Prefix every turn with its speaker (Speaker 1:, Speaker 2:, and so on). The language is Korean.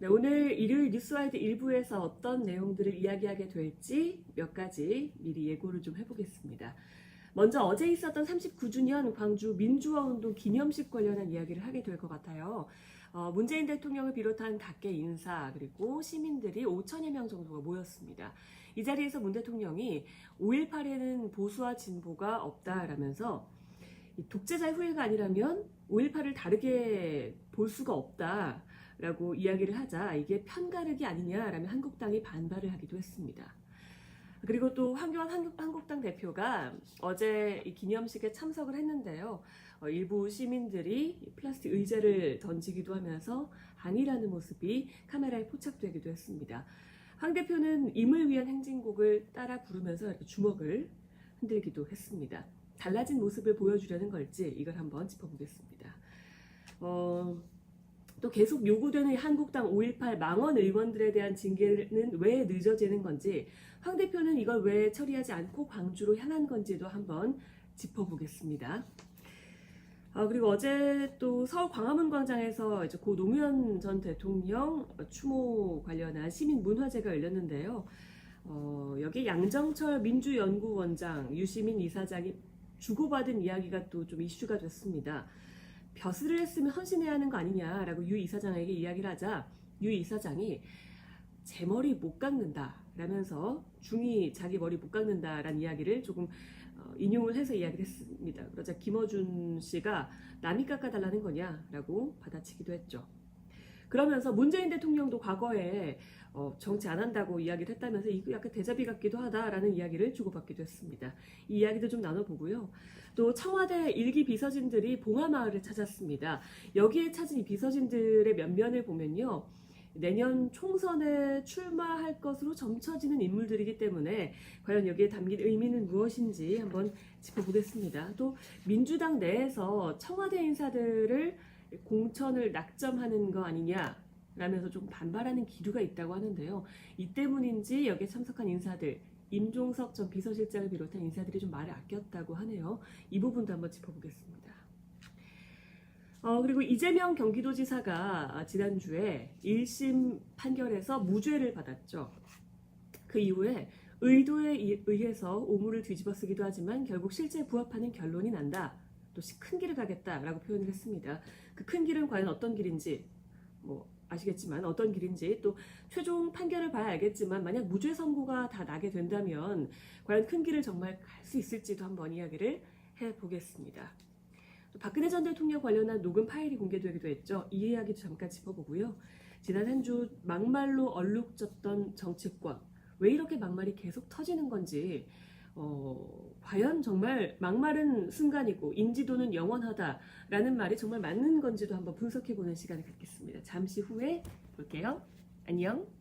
Speaker 1: 네, 오늘 일요일 뉴스와이드 일부에서 어떤 내용들을 이야기하게 될지 몇 가지 미리 예고를 좀 해보겠습니다. 먼저 어제 있었던 39주년 광주 민주화 운동 기념식 관련한 이야기를 하게 될 것 같아요. 어, 문재인 대통령을 비롯한 각계 인사 그리고 시민들이 5천여 명 정도가 모였습니다. 이 자리에서 문 대통령이 5.18에는 보수와 진보가 없다라면서 이 독재자의 후예가 아니라면 5.18을 다르게 볼 수가 없다 라고 이야기를 하자 이게 편가르기 아니냐라며 한국당이 반발을 하기도 했습니다. 그리고 또 황교안 한국, 한국당 대표가 어제 이 기념식에 참석을 했는데요. 어, 일부 시민들이 플라스틱 의자를 던지기도 하면서 아니라는 모습이 카메라에 포착되기도 했습니다. 황 대표는 임을 위한 행진곡을 따라 부르면서 주먹을 흔들기도 했습니다. 달라진 모습을 보여주려는 걸지 이걸 한번 짚어보겠습니다. 어, 또 계속 요구되는 한국당 5.18 망원 의원들에 대한 징계는 왜 늦어지는 건지 황 대표는 이걸 왜 처리하지 않고 광주로 향한 건지도 한번 짚어보겠습니다. 아, 그리고 어제 또 서울 광화문 광장에서 이제 고 노무현 전 대통령 추모 관련한 시민 문화제가 열렸는데요. 어, 여기 양정철 민주연구원장, 유시민 이사장이 주고받은 이야기가 또 좀 이슈가 됐습니다. 벼슬을 했으면 헌신해야 하는 거 아니냐라고 유 이사장에게 이야기를 하자 유 이사장이 제 머리 못 깎는다 라면서 중이 자기 머리 못 깎는다라는 이야기를 조금 어, 인용을 해서 이야기를 했습니다. 그러자 김어준 씨가 남이 깎아달라는 거냐라고 받아치기도 했죠. 그러면서 문재인 대통령도 과거에 어, 정치 안 한다고 이야기를 했다면서 이거 약간 대자비 같기도 하다라는 이야기를 주고받기도 했습니다. 이 이야기도 좀 나눠보고요. 또 청와대 일기 비서진들이 봉하마을을 찾았습니다. 여기에 찾은 이 비서진들의 면면을 보면요. 내년 총선에 출마할 것으로 점쳐지는 인물들이기 때문에 과연 여기에 담긴 의미는 무엇인지 한번 짚어보겠습니다. 또 민주당 내에서 청와대 인사들을 공천을 낙점하는 거 아니냐 라면서 좀 반발하는 기류가 있다고 하는데요. 이 때문인지 여기에 참석한 인사들 임종석 전 비서실장을 비롯한 인사들이 좀 말을 아꼈다고 하네요. 이 부분도 한번 짚어보겠습니다. 어, 그리고 이재명 경기도지사가 지난주에 1심 판결에서 무죄를 받았죠. 그 이후에 의도에 의- 의해서 오물을 뒤집어 쓰기도 하지만 결국 실제 부합하는 결론이 난다. 또 큰 길을 가겠다라고 표현을 했습니다. 그 큰 길은 과연 어떤 길인지 뭐 아시겠지만 어떤 길인지 또 최종 판결을 봐야 알겠지만 만약 무죄 선고가 다 나게 된다면 과연 큰 길을 정말 갈 수 있을지도 한번 이야기를 해보겠습니다. 또 박근혜 전 대통령 관련한 녹음 파일이 공개되기도 했죠. 이 이야기도 잠깐 짚어보고요. 지난 한 주 막말로 얼룩졌던 정치권 왜 이렇게 막말이 계속 터지는 건지 어, 과연 정말 막말은 순간이고 인지도는 영원하다라는 말이 정말 맞는 건지도 한번 분석해 보는 시간을 갖겠습니다. 잠시 후에 볼게요. 안녕.